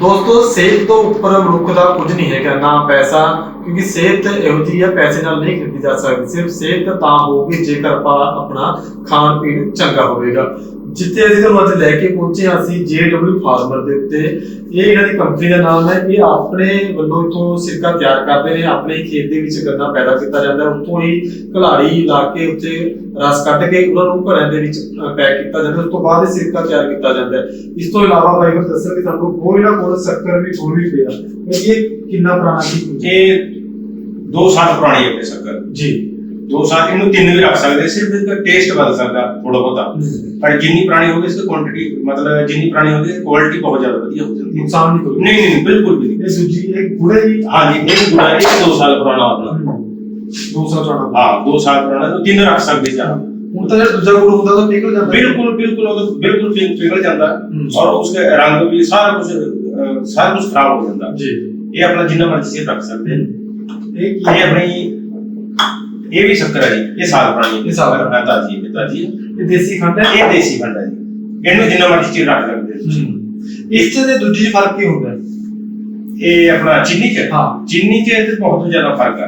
ਦੋਸਤੋ, ਸਿਹਤ ਤੋਂ ਉੱਪਰ ਮਨੁੱਖ ਦਾ ਕੁਝ ਨਹੀਂ ਹੈਗਾ, ਨਾ ਪੈਸਾ, ਕਿਉਂਕਿ ਸਿਹਤ ਇਹੋ ਜਿਹੀ ਹੈ, ਪੈਸੇ ਨਾਲ ਨਹੀਂ ਖਰੀਦੀ ਜਾ ਸਕਦੀ। ਸਿਰਫ ਸਿਹਤ ਤਾਂ ਹੋਊਗੀ ਜੇਕਰ ਆਪਾਂ ਆਪਣਾ ਖਾਣ ਪੀਣ ਚੰਗਾ ਹੋਵੇਗਾ। ਜਿੱਥੇ ਅਸੀਂ ਤੁਹਾਨੂੰ ਅੱਜ ਲੈ ਕੇ ਪਹੁੰਚੇ ਹਾਂ ਅਸੀਂ JW ਫਾਰਮਰ ਦੇ ਉੱਤੇ। ਇਹ ਇਹਨਾਂ ਦੀ ਕੰਪਨੀ ਦਾ ਨਾਮ ਹੈ। ਇਹ ਆਪਣੇ ਵੱਲੋਂ ਇਥੋਂ ਸਿਰਕਾ ਤਿਆਰ ਕਰਦੇ ਨੇ। ਆਪਣੇ ਹੀ ਖੇਤ ਦੇ ਵਿੱਚ ਗੰਨਾ ਪੈਦਾ ਕੀਤਾ ਜਾਂਦਾ ਹੈ। ਉੱਥੋਂ ਹੀ ਘਲਾੜੀ ਲਾ ਕੇ ਉੱਤੇ ਰਸ ਕੱਢ ਕੇ ਉਹਨਾਂ ਨੂੰ ਘਰਾਂ ਦੇ ਵਿੱਚ ਪੈਕ ਕੀਤਾ ਜਾਂਦਾ। ਉਸ ਤੋਂ ਬਾਅਦ ਇਹ ਸਿਰਕਾ ਤਿਆਰ ਕੀਤਾ ਜਾਂਦਾ ਹੈ। ਇਸ ਤੋਂ ਇਲਾਵਾ ਬਾਈ ਨੂੰ ਦੱਸਿਆ ਕਿ ਤੁਹਾਨੂੰ ਕੋਈ ਨਾ ਕੋਈ ਸ਼ੱਕਰ ਵੀ ਹੋਰ ਵੀ ਪਿਆ। ਇਹ ਕਿੰਨਾ ਪੁਰਾਣਾ ਸੀ? ਇਹ 2 ਸਾਲ ਪੁਰਾਣੀ ਹੈ ਆਪਣੇ ਸ਼ੱਕਰ। ਜੀ। ਦੋ ਸਾਲ ਇਹਨੂੰ ਤਿੰਨ ਵੀ ਰੱਖ ਸਕਦੇ ਸਿਰਫ ਇਸ ਦਾ ਟੇਸਟ ਬਦਲ ਸਕਦਾ ਥੋੜਾ ਬਹੁਤਾ। ਪਰ ਜਿੰਨੀ ਪੁਰਾਣੀ ਹੋਵੇ ਇਸ ਦੀ ਕੁਆਂਟੀਟੀ ਮਤਲਬ ਜਿੰਨੀ ਪੁਰਾਣੀ ਹੋਵੇ ਕੁਆਲਿਟੀ ਬਹੁਤ ਜ਼ਿਆਦਾ ਵਧੀਆ ਹੋ ਜਾਂਦੀ ਹੈ। ਨੁਕਸਾਨ ਨਹੀਂ ਕੋਈ। ਨਹੀਂ ਨਹੀਂ ਬਿਲਕੁਲ ਵੀ ਨਹੀਂ। ਇਹ ਸੂਜੀ ਇੱਕ ਗੁੜਾ ਹੀ ਹਾਂ ਜੀ ਇੱਕ ਗੁੜਾ ਇਹ 2 ਸਾਲ ਪੁਰਾਣਾ ਆਪਣਾ। 2 ਸਾਲ ਪੁਰਾਣਾ। ਹਾਂ 2 ਸਾਲ ਪੁਰਾਣਾ ਤੋਂ ਤਿੰਨ ਰੱਖ ਸਕਦੇ ਜਾਂ। ਹੁਣ ਤਾਂ ਜਿਹੜਾ ਦੂਜਾ ਗੁੜ ਹੁੰਦਾ ਤਾਂ ਨਿਕਲ ਜਾਂਦਾ। ਬਿਲਕੁਲ ਬਿਲਕੁਲ ਉਹ ਬਿਲਕੁਲ ਨਿਕਲ ਜਾਂਦਾ। ਔਰ ਉਸਕੇ ਰੰਗ ਵੀ ਸਾਰਾ ਕੁਝ ਸਾਰਾ ਕੁਝ ਖਰਾਬ ਹੋ ਜਾਂਦਾ। ਜੀ। ਇਹ ਆਪਣਾ ਜਿੰਨਾ ਮਰਜ਼ੀ ਸੇ ਰੱਖ ਸਕਦੇ। ਇਹ ਕੀ ਆਪਣੀ ਇਹ ਵੀ ਸ਼ੱਕਰ ਹੈ ਜੀ ਇਹ ਸਾਲ ਪੁਰਾਣੀ ਇਹ ਸਾਲ ਪੁਰਾਣੀ ਤਾਜੀ ਹੈ ਤਾਜੀ ਇਹ ਦੇਸੀ ਖੰਡ ਹੈ? ਇਹ ਦੇਸੀ ਖੰਡ ਹੈ ਜੀ। ਇਹਨੂੰ ਜਿੰਨਾ ਮਰਜ਼ੀ ਚੀਰ ਰੱਖ ਸਕਦੇ ਤੁਸੀਂ। ਇਸ ਤੇ ਦੂਜੀ ਚ ਫ਼ਰਕ ਕੀ ਹੁੰਦਾ? ਇਹ ਆਪਣਾ ਚੀਨੀ ਚ। ਹਾਂ। ਚੀਨੀ ਚ ਤੇ ਬਹੁਤ ਜ਼ਿਆਦਾ ਫ਼ਰਕ ਹੈ